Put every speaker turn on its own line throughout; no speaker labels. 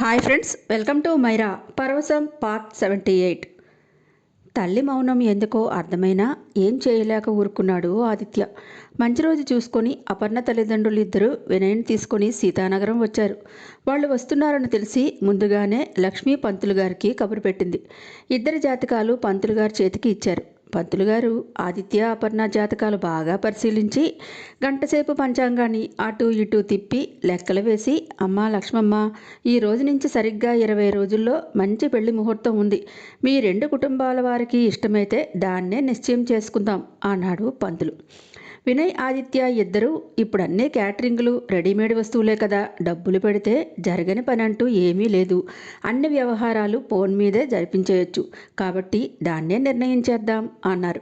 Hi friends welcome to Maira Paravasam part seventy eight. తల్లి మౌనం ఎందుకో అర్థమైనా ఏం చేయలేక ఊరుకున్నాడు ఆదిత్య. మంచి రోజు చూసుకొని అపర్ణ తల్లిదండ్రులు ఇద్దరు వినయని తీసుకొని సీతానగరం వచ్చారు. వాళ్ళు వస్తున్నారని తెలిసి ముందుగానే లక్ష్మీ పంతులు గారికి కబురు పెట్టింది. ఇద్దరి జాతకాలు పంతులు గారి చేతికి ఇచ్చారు. పంతులు గారు ఆదిత్య అపర్ణ జాతకాలు బాగా పరిశీలించి గంటసేపు పంచాంగాన్ని అటు ఇటు తిప్పి లెక్కలు వేసి అమ్మ లక్ష్మమ్మ ఈ రోజు నుంచి సరిగ్గా ఇరవై రోజుల్లో మంచి పెళ్ళి ముహూర్తం ఉంది. మీ రెండు కుటుంబాల వారికి ఇష్టమైతే దాన్నే నిశ్చయం చేసుకుందాం అన్నాడు పంతులు. వినయ్ ఆదిత్య ఇద్దరూ ఇప్పుడు అన్నీ క్యాటరింగ్లు రెడీమేడ్ వస్తువులే కదా. డబ్బులు పెడితే జరగని పని అంటూ ఏమీ లేదు. అన్ని వ్యవహారాలు ఫోన్ మీదే జరిపించేయచ్చు. కాబట్టి దాన్నే నిర్ణయించేద్దాం అన్నారు.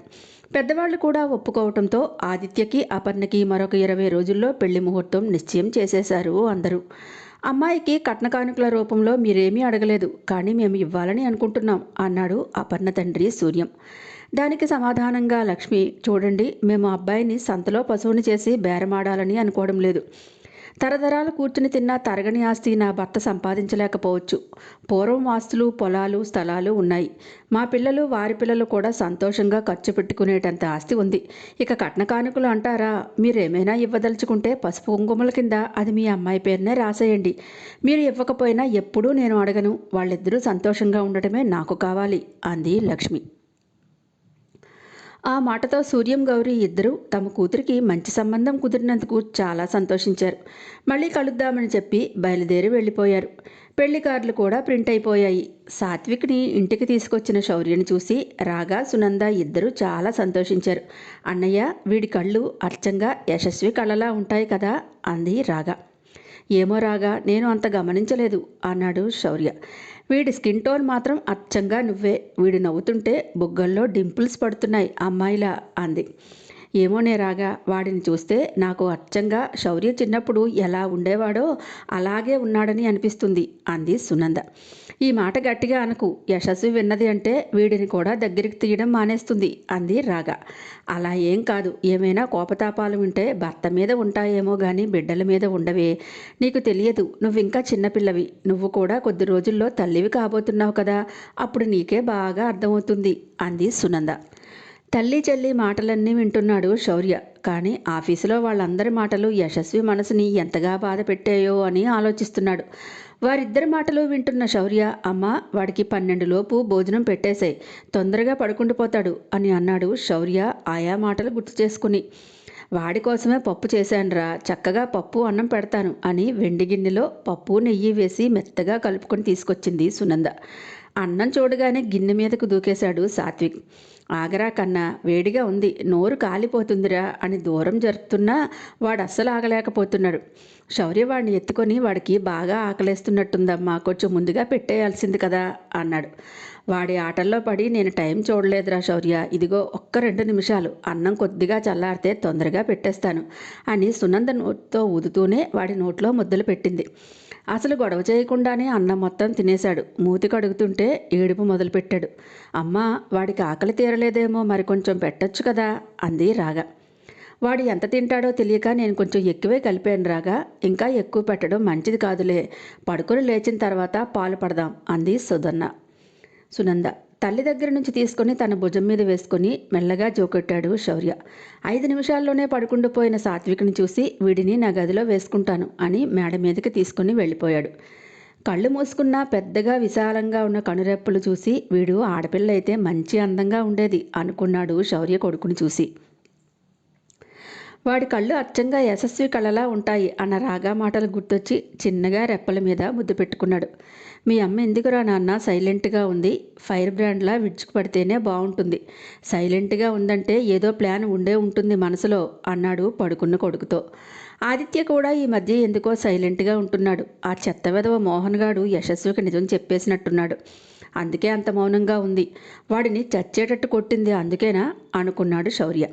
పెద్దవాళ్ళు కూడా ఒప్పుకోవటంతో ఆదిత్యకి అపర్ణకి మరొక ఇరవై రోజుల్లో పెళ్ళి ముహూర్తం నిశ్చయం చేసేశారు అందరూ. అమ్మాయికి కట్న కానుకల రూపంలో మీరేమీ అడగలేదు. కానీ మేము ఇవ్వాలని అనుకుంటున్నాం అన్నాడు అపర్ణ తండ్రి సూర్యం. దానికి సమాధానంగా లక్ష్మి చూడండి మేము అబ్బాయిని సంతలో పశువుని చేసి బేరమాడాలని అనుకోవడం లేదు. తరతరాలు కూర్చుని తిన్న తరగని ఆస్తి నా భర్త సంపాదించలేకపోవచ్చు. పూర్వం ఆస్తులు పొలాలు స్థలాలు ఉన్నాయి. మా పిల్లలు వారి పిల్లలు కూడా సంతోషంగా ఖర్చు పెట్టుకునేటంత ఆస్తి ఉంది. ఇక కట్న కానుకలు అంటారా? మీరేమైనా ఇవ్వదలుచుకుంటే పసుపు కుంకుమల కింద అది మీ అమ్మాయి పేరునే రాసేయండి. మీరు ఇవ్వకపోయినా ఎప్పుడూ నేను అడగను. వాళ్ళిద్దరూ సంతోషంగా ఉండటమే నాకు కావాలి అంది లక్ష్మి. ఆ మాటతో సూర్యం గౌరీ ఇద్దరూ తమ కూతురికి మంచి సంబంధం కుదిరినందుకు చాలా సంతోషించారు. మళ్ళీ కలుద్దామని చెప్పి బయలుదేరి వెళ్ళిపోయారు. పెళ్ళి కార్డులు కూడా ప్రింట్ అయిపోయాయి. సాత్విక్ని ఇంటికి తీసుకొచ్చిన శౌర్యని చూసి రాగా సునంద ఇద్దరూ చాలా సంతోషించారు. అన్నయ్య వీడి కళ్ళు అర్చంగా యశస్వి కళ్ళలా ఉంటాయి కదా అంది రాగా. ఏమో రాగా నేను అంత గమనించలేదు అన్నాడు శౌర్య. వీడి స్కిన్ టోన్ మాత్రం అచ్చంగా నువ్వే వీడు నవ్వుతుంటే బుగ్గల్లో డింపుల్స్ పడుతున్నాయి అమ్మాయిలా అంది. ఏమోనే రాగా వాడిని చూస్తే నాకు అచ్చంగా శౌర్య చిన్నప్పుడు ఎలా ఉండేవాడో అలాగే ఉన్నాడని అనిపిస్తుంది అంది సునంద. ఈ మాట గట్టిగా అనకు యశస్వి విన్నది అంటే వీడిని కూడా దగ్గరికి తీయడం మానేస్తుంది అంది రాగా. అలా ఏం కాదు ఏమైనా కోపతాపాలు ఉంటే భర్త మీద ఉంటాయేమో కానీ బిడ్డల మీద ఉండవే. నీకు తెలియదు నువ్వు ఇంకా చిన్నపిల్లవి నువ్వు కూడా కొద్ది రోజుల్లో తల్లివి కాబోతున్నావు కదా అప్పుడు నీకే బాగా అర్థమవుతుంది అంది సునంద. తల్లి చెల్లి మాటలన్నీ వింటున్నాడు శౌర్య. కానీ ఆఫీసులో వాళ్ళందరి మాటలు యశస్వి మనసుని ఎంతగా బాధ పెట్టాయో అని ఆలోచిస్తున్నాడు. వారిద్దరి మాటలు వింటున్న శౌర్య అమ్మ వాడికి పన్నెండులోపు భోజనం పెట్టేశాయి తొందరగా పడుకుండిపోతాడు అని అన్నాడు శౌర్య ఆయా మాటలు గుర్తు చేసుకుని. వాడి కోసమే పప్పు చేశానురా చక్కగా పప్పు అన్నం పెడతాను అని వెండి గిన్నెలో పప్పు నెయ్యి వేసి మెత్తగా కలుపుకొని తీసుకొచ్చింది సునంద. అన్నం చూడగానే గిన్నె మీదకు దూకేశాడు సాత్విక్. ఆగరా కన్నా వేడిగా ఉంది నోరు కాలిపోతుందిరా అని దూరం జరుపుతున్నా వాడు అస్సలు ఆగలేకపోతున్నాడు. శౌర్య వాడిని ఎత్తుకొని వాడికి బాగా ఆకలేస్తున్నట్టుందమ్మా కొంచెం ముందుగా పెట్టేయాల్సింది కదా అన్నాడు. వాడి ఆటల్లో పడి నేను టైం చూడలేదురా శౌర్య ఇదిగో ఒక్క రెండు నిమిషాలు అన్నం కొద్దిగా చల్లారితే తొందరగా పెట్టేస్తాను అని సునంద నోట్తో ఊదుతూనే వాడి నోట్లో ముద్దలు పెట్టింది. అసలు గొడవ చేయకుండానే అన్నం మొత్తం తినేశాడు. మూతి కడుగుతుంటే ఏడుపు మొదలుపెట్టాడు. అమ్మా వాడికి ఆకలి తీరలేదేమో మరి కొంచెం పెట్టొచ్చు కదా? అంది రాగా. వాడు ఎంత తింటాడో తెలియక నేను కొంచెం ఎక్కువే కలిపాను రాగా. ఇంకా ఎక్కువ పెట్టడం మంచిది కాదులే. పడుకొని లేచిన తర్వాత పాలు పడదాం అంది సుధన్న. సునంద. తల్లి దగ్గర నుంచి తీసుకొని తన భుజం మీద వేసుకుని మెల్లగా జోకొట్టాడు శౌర్య. ఐదు నిమిషాల్లోనే పడుకుండిపోయిన సాత్విక్ని చూసి వీడిని నా గదిలో వేసుకుంటాను అని మేడ మీదకి తీసుకుని వెళ్ళిపోయాడు. కళ్ళు మూసుకున్న పెద్దగా విశాలంగా ఉన్న కనురెప్పలు చూసి వీడు ఆడపిల్ల అయితే మంచి అందంగా ఉండేది అనుకున్నాడు శౌర్య కొడుకుని చూసి. వాడి కళ్ళు అచ్చంగా యశస్వి కళలా ఉంటాయి అన్న రాగా మాటలు గుర్తొచ్చి చిన్నగా రెప్పల మీద ముద్దు పెట్టుకున్నాడు. మీ అమ్మ ఎందుకురా నాన్న సైలెంట్గా ఉంది? ఫైర్ బ్రాండ్లా విడుచుకు పడితేనే బాగుంటుంది సైలెంట్గా ఉందంటే ఏదో ప్లాన్ ఉండే ఉంటుంది మనసులో అన్నాడు పడుకున్న కొడుకుతో. ఆదిత్య కూడా ఈ మధ్య ఎందుకో సైలెంట్గా ఉంటున్నాడు. ఆ చెత్త విధవ మోహన్ గాడు యశస్వికి నిజం చెప్పేసినట్టున్నాడు. అందుకే అంత మౌనంగా ఉంది. వాడిని చచ్చేటట్టు కొట్టింది అందుకేనా? అనుకున్నాడు శౌర్య.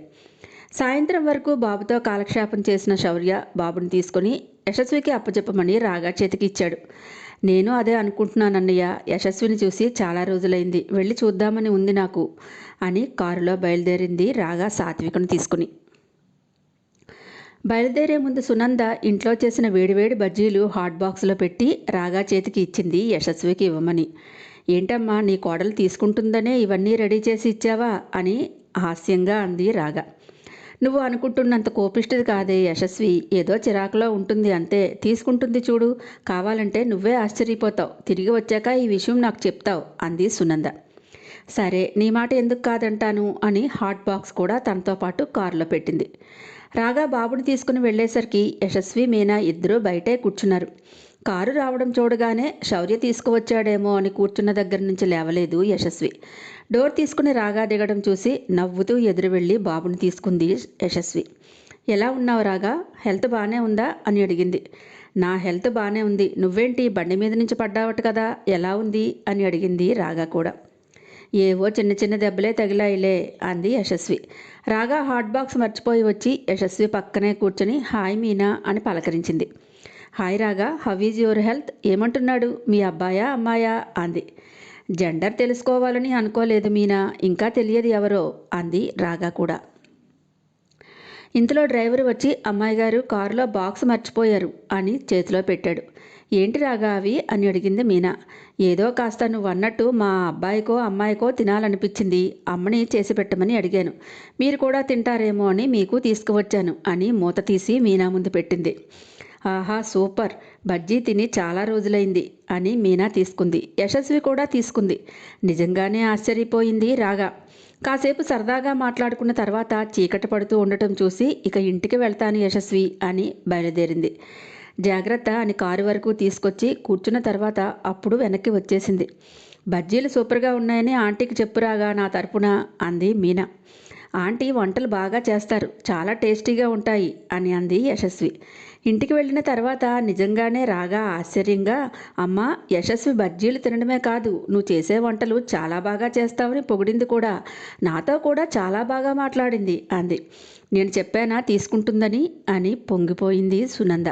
సాయంత్రం వరకు బాబుతో కాలక్షేపం చేసిన శౌర్య బాబుని తీసుకొని యశస్వికి అప్పచెప్పమని రాగా చేతికి ఇచ్చాడు. నేను అదే అనుకుంటున్నానన్నయ్య. యశస్విని చూసి చాలా రోజులైంది. వెళ్ళి చూద్దామని ఉంది నాకు అని కారులో బయలుదేరింది రాగా సాత్వికను తీసుకుని. బయలుదేరే ముందు సునంద ఇంట్లో చేసిన వేడివేడి బజ్జీలు హాట్ బాక్స్లో పెట్టి రాగా చేతికి ఇచ్చింది యశస్వికి ఇవ్వమని. ఏంటమ్మా నీ కోడలు తీసుకుంటుందనే ఇవన్నీ రెడీ చేసి ఇచ్చావా? అని హాస్యంగా అంది రాగా. నువ్వు అనుకుంటున్నంత కోపిష్టిది కాదే యశస్వి. ఏదో చిరాకులో ఉంటుంది అంతే. తీసుకుంటుంది చూడు. కావాలంటే నువ్వే ఆశ్చర్యపోతావు. తిరిగి వచ్చాక ఈ విషయం నాకు చెప్తావు అంది సునంద. సరే నీ మాట ఎందుకు కాదంటాను? అని హాట్ బాక్స్ కూడా తనతో పాటు కారులో పెట్టింది. రాగా బాబుని తీసుకుని వెళ్ళేసరికి యశస్వి మీనా ఇద్దరూ బయటే కూర్చున్నారు. కారు రావడం చూడగానే శౌర్య తీసుకువచ్చాడేమో అని కూర్చున్న దగ్గర నుంచి లేవలేదు యశస్వి. డోర్ తీసుకుని రాగా దిగడం చూసి నవ్వుతూ ఎదురు వెళ్ళి బాబుని తీసుకుంది యశస్వి. ఎలా ఉన్నావు రాగా? హెల్త్ బాగానే ఉందా? అని అడిగింది. నా హెల్త్ బాగానే ఉంది. నువ్వేంటి? బండి మీద నుంచి పడ్డావట కదా? ఎలా ఉంది? అని అడిగింది రాగా కూడా. ఏవో చిన్న చిన్న దెబ్బలే తగిలాయిలే అంది యశస్వి. రాగా హాట్ బాక్స్ మర్చిపోయి వచ్చి యశస్వి పక్కనే కూర్చొని హాయ్ మీనా అని పలకరించింది. హాయ్ రాగా హవ్ ఈజ్ యువర్ హెల్త్ ఏమంటున్నాడు? మీ అబ్బాయా అమ్మాయా? అంది. జెండర్ తెలుసుకోవాలని అనుకోలేదు మీనా ఇంకా తెలియదు ఎవరో అంది రాగా కూడా. ఇంతలో డ్రైవర్ వచ్చి అమ్మాయి గారు కారులో బాక్స్ మర్చిపోయారు అని చేతిలో పెట్టాడు. ఏంటి రాగా అవి? అని అడిగింది మీనా. ఏదో కాస్త నువ్వు అన్నట్టు మా అబ్బాయికో అమ్మాయికో తినాలనిపించింది. అమ్మని చేసి పెట్టమని అడిగాను. మీరు కూడా తింటారేమో అని మీకు తీసుకువచ్చాను అని మూత తీసి మీనా ముందు పెట్టింది. ఆహా సూపర్. బజ్జీ తిని చాలా రోజులైంది అని మీనా తీసుకుంది. యశస్వి కూడా తీసుకుంది. నిజంగానే ఆశ్చర్యపోయింది రాగా. కాసేపు సరదాగా మాట్లాడుకున్న తర్వాత చీకటి పడుతూ ఉండటం చూసి ఇక ఇంటికి వెళ్తాను యశస్వి అని బయలుదేరింది. జాగ్రత్త అని కారు వరకు తీసుకొచ్చి కూర్చున్న తర్వాత అప్పుడు వెనక్కి వచ్చేసింది. బజ్జీలు సూపర్గా ఉన్నాయని ఆంటీకి చెప్పురాగా నా తరపున అంది మీనా. ఆంటీ వంటలు బాగా చేస్తారు చాలా టేస్టీగా ఉంటాయి అని అంది యశస్వి. ఇంటికి వెళ్ళిన తర్వాత నిజంగానే రాగా ఆశ్చర్యంగా అమ్మ యశస్వి బజ్జీలు తినడమే కాదు నువ్వు చేసే వంటలు చాలా బాగా చేస్తావని పొగిడింది కూడా. నాతో కూడా చాలా బాగా మాట్లాడింది అంది. నేను చెప్పానా తీసుకుంటుందని అని పొంగిపోయింది సునంద.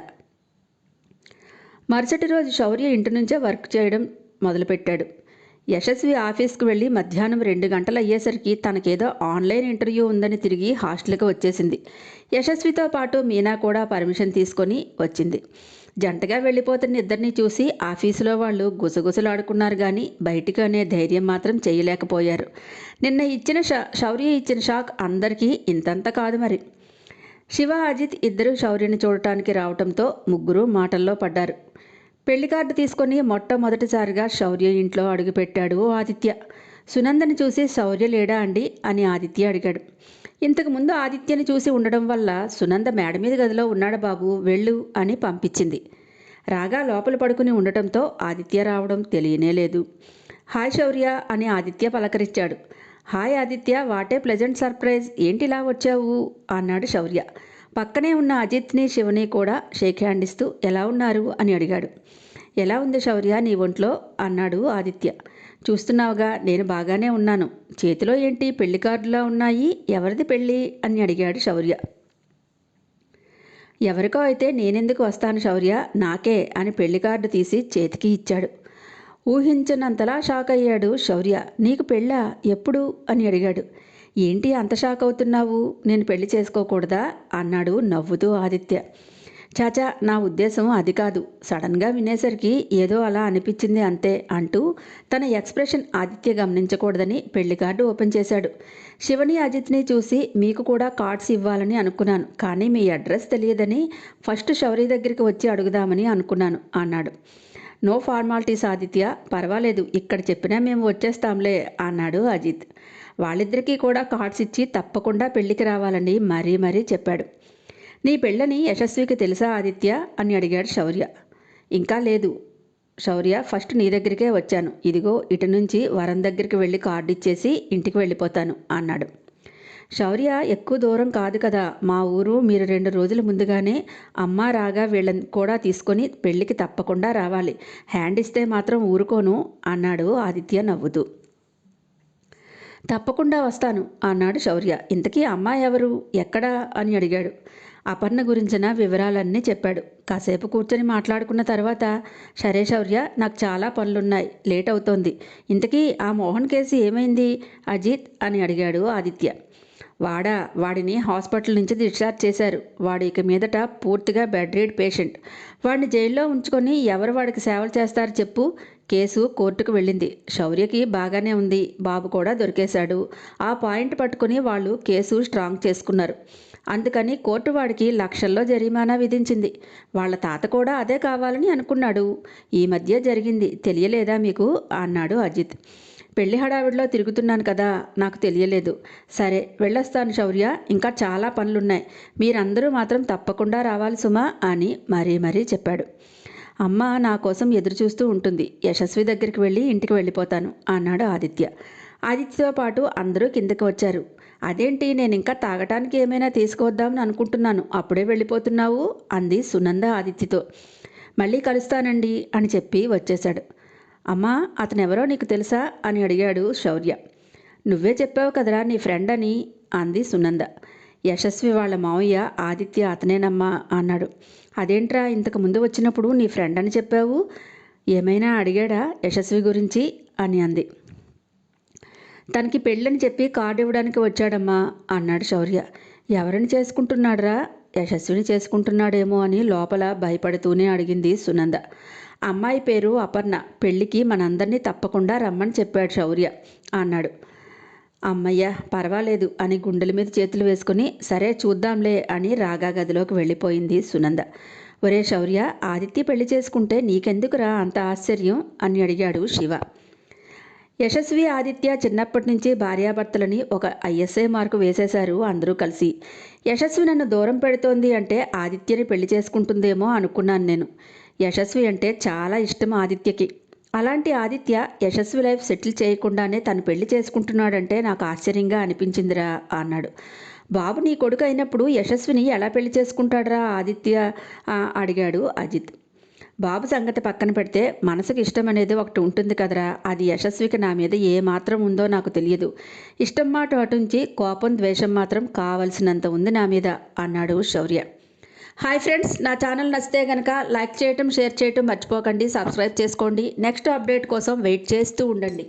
మరుసటి రోజు శౌర్య ఇంటి నుంచే వర్క్ చేయడం మొదలుపెట్టాడు. యశస్వి ఆఫీస్కి వెళ్ళి మధ్యాహ్నం రెండు గంటలు అయ్యేసరికి తనకేదో ఆన్లైన్ ఇంటర్వ్యూ ఉందని తిరిగి హాస్టల్కి వచ్చేసింది. యశస్వితో పాటు మీనా కూడా పర్మిషన్ తీసుకొని వచ్చింది. జంటగా వెళ్ళిపోతున్న ఇద్దరిని చూసి ఆఫీసులో వాళ్ళు గుసగుసలాడుకున్నారు కానీ బయటికి అనే ధైర్యం మాత్రం చేయలేకపోయారు. నిన్న ఇచ్చిన షా శౌర్య ఇచ్చిన షాక్ అందరికీ ఇంతంత కాదు మరి. శివ అజిత్ ఇద్దరు శౌర్యని చూడటానికి రావటంతో ముగ్గురు మాటల్లో పడ్డారు. పెళ్ళి కార్డు తీసుకొని మొట్టమొదటిసారిగా శౌర్య ఇంట్లో అడుగుపెట్టాడు ఆదిత్య. సునందని చూసి శౌర్య లేడా అండి అని ఆదిత్య అడిగాడు. ఇంతకు ముందు ఆదిత్యని చూసి ఉండడం వల్ల సునంద మేడ మీద గదిలో ఉన్నాడు బాబు వెళ్ళు అని పంపించింది. రాగా లోపల పడుకుని ఉండటంతో ఆదిత్య రావడం తెలియనే లేదు. హాయ్ శౌర్య అని Aditya పలకరించాడు. Hi Aditya what a pleasant surprise. ఏంటిలా వచ్చావు? అన్నాడు శౌర్య. పక్కనే ఉన్న అజిత్ని శివని కూడా షేక్ హ్యాండ్ ఇస్తూ ఎలా ఉన్నారు? అని అడిగాడు. ఎలా ఉంది శౌర్య? నీ ఒంట్లో? అన్నాడు ఆదిత్య. చూస్తున్నావుగా నేను బాగానే ఉన్నాను. చేతిలో ఏంటి? పెళ్ళి కార్డులా ఉన్నాయి? ఎవరిది పెళ్ళి? అని అడిగాడు శౌర్య. ఎవరికో అయితే నేనెందుకు వస్తాను శౌర్య? నాకే అని పెళ్ళి కార్డు తీసి చేతికి ఇచ్చాడు. ఊహించనంతలా షాక్ అయ్యాడు శౌర్య. నీకు పెళ్ళా? ఎప్పుడు? అని అడిగాడు. ఏంటి అంత షాక్ అవుతున్నావు? నేను పెళ్ళి చేసుకోకూడదా? అన్నాడు నవ్వుతూ ఆదిత్య. చాచా నా ఉద్దేశం అది కాదు. సడన్గా వినేసరికి ఏదో అలా అనిపించింది అంతే అంటూ తన ఎక్స్ప్రెషన్ ఆదిత్య గమనించకూడదని పెళ్ళి కార్డు ఓపెన్ చేశాడు. శివని అజిత్ని చూసి మీకు కూడా కార్డ్స్ ఇవ్వాలని అనుకున్నాను. కానీ మీ అడ్రస్ తెలియదని ఫస్ట్ శౌరి దగ్గరికి వచ్చి అడుగుదామని అనుకున్నాను అన్నాడు. No formalities Aditya. పర్వాలేదు. ఇక్కడ చెప్పినా మేము వచ్చేస్తాంలే అన్నాడు అజిత్. వాళ్ళిద్దరికీ కూడా కార్డ్స్ ఇచ్చి తప్పకుండా పెళ్ళికి రావాలని మరీ మరీ చెప్పాడు. నీ పెళ్ళని యశస్వికి తెలుసా ఆదిత్య? అని అడిగాడు శౌర్య. ఇంకా లేదు. శౌర్య ఫస్ట్ నీ దగ్గరికే వచ్చాను. ఇదిగో ఇటు నుంచి వరం దగ్గరికి వెళ్ళి కార్డు ఇచ్చేసి ఇంటికి వెళ్ళిపోతాను అన్నాడు. శౌర్య ఎక్కువ దూరం కాదు కదా. మా ఊరు మీరు రెండు రోజుల ముందుగానే అమ్మ రాగా వీళ్ళని కూడా తీసుకొని పెళ్ళికి తప్పకుండా రావాలి. హ్యాండ్ ఇస్తే మాత్రం ఊరుకోను అన్నాడు ఆదిత్య నవ్వుతూ. తప్పకుండా వస్తాను అన్నాడు శౌర్య. ఇంతకీ అమ్మాయి ఎవరు? ఎక్కడా? అని అడిగాడు. అపర్ణ గురించిన వివరాలన్నీ చెప్పాడు. కాసేపు కూర్చొని మాట్లాడుకున్న తర్వాత సరే శౌర్య నాకు చాలా పనులున్నాయి. లేట్ అవుతోంది. ఇంతకీ ఆ మోహన్ కేసు ఏమైంది? అజిత్ అని అడిగాడు ఆదిత్య. వాడ వాడిని హాస్పిటల్ నుంచి డిశ్చార్జ్ చేశారు. వాడు ఇక మీదట పూర్తిగా బెడ్ రీడ్ పేషెంట్. వాడిని జైల్లో ఉంచుకొని ఎవరు వాడికి సేవలు చేస్తారు చెప్పు? కేసు కోర్టుకు వెళ్ళింది. శౌర్యకి బాగానే ఉంది. బాబు కూడా దొరికేశాడు. ఆ పాయింట్ పట్టుకుని వాళ్ళు కేసు స్ట్రాంగ్ చేసుకున్నారు. అందుకని కోర్టు వాడికి లక్షల్లో జరిమానా విధించింది. వాళ్ళ తాత కూడా అదే కావాలని అనుకున్నాడు. ఈ మధ్య జరిగింది. తెలియలేదా మీకు? అన్నాడు అజిత్. పెళ్ళి హడావిడిలో తిరుగుతున్నాను కదా నాకు తెలియలేదు. సరే వెళ్ళొస్తాను శౌర్య. ఇంకా చాలా పనులున్నాయి. మీరందరూ మాత్రం తప్పకుండా రావాలి సుమా అని మరీ మరీ చెప్పాడు. అమ్మ నా కోసం ఎదురు చూస్తూ ఉంటుంది. యశస్వి దగ్గరికి వెళ్ళి ఇంటికి వెళ్ళిపోతాను అన్నాడు ఆదిత్య. ఆదిత్యతో పాటు అందరూ కిందకి వచ్చారు. అదేంటి నేను ఇంకా తాగటానికి ఏమైనా తీసుకువద్దామని అనుకుంటున్నాను. అప్పుడే వెళ్ళిపోతున్నావు అంది సునంద ఆదిత్యతో. మళ్ళీ కలుస్తానండి అని చెప్పి వచ్చేశాడు. అమ్మా అతనెవరో నీకు తెలుసా? అని అడిగాడు శౌర్య. నువ్వే చెప్పావు కదరా నీ ఫ్రెండ్ అని అంది సునంద. యశస్వి వాళ్ళ మావయ్య ఆదిత్య అతనేనమ్మా అన్నాడు. అదేంట్రా ఇంతకు ముందు వచ్చినప్పుడు నీ ఫ్రెండ్ అని చెప్పావు? ఏమైనా అడిగాడా యశస్వి గురించి? అని అంది. తనకి పెళ్ళని చెప్పి కార్డు ఇవ్వడానికి వచ్చాడమ్మా అన్నాడు శౌర్య. ఎవరిని చేసుకుంటున్నాడురా? యశస్విని చేసుకుంటున్నాడేమో అని లోపల భయపడుతూనే అడిగింది సునంద. అమ్మాయి పేరు అపర్ణ. పెళ్ళికి మనందరినీ తప్పకుండా రమ్మని చెప్పాడు శౌర్య. అన్నాడు. అమ్మయ్య పర్వాలేదు అని గుండెల మీద చేతులు వేసుకుని సరే చూద్దాంలే అని రాగా గదిలోకి వెళ్ళిపోయింది సునంద. ఒరే శౌర్య ఆదిత్య పెళ్ళి చేసుకుంటే నీకెందుకురా అంత ఆశ్చర్యం? అని అడిగాడు శివ. యశస్వి ఆదిత్య చిన్నప్పటి నుంచి భార్యాభర్తలని ఒక ఐఎస్ఐ మార్కు వేసేశారు అందరూ కలిసి. యశస్వి నన్ను దూరం పెడుతోంది అంటే ఆదిత్యని పెళ్ళి చేసుకుంటుందేమో అనుకున్నాను నేను. యశస్వి అంటే చాలా ఇష్టం ఆదిత్యకి. అలాంటి ఆదిత్య యశస్వి లైఫ్ సెటిల్ చేయకుండానే తను పెళ్ళి చేసుకుంటున్నాడంటే నాకు ఆశ్చర్యంగా అనిపించిందిరా అన్నాడు. బాబు నీ కొడుకు అయినప్పుడు యశస్విని ఎలా పెళ్ళి చేసుకుంటాడరా ఆదిత్య? అడిగాడు అజిత్. బాబు సంగతి పక్కన పెడితే మనసుకి ఇష్టం అనేది ఒకటి ఉంటుంది కదరా. అది యశస్వికి నా మీద ఏ మాత్రం ఉందో నాకు తెలియదు. ఇష్టం మాట అటుంచి కోపం ద్వేషం మాత్రం కావలసినంత ఉంది నా మీద అన్నాడు శౌర్య. హాయ్ ఫ్రెండ్స్ నా ఛానల్ నచ్చితే కనుక లైక్ చేయటం షేర్ చేయటం మర్చిపోకండి. సబ్స్క్రైబ్ చేసుకోండి. నెక్స్ట్ అప్డేట్ కోసం వెయిట్ చేస్తూ ఉండండి.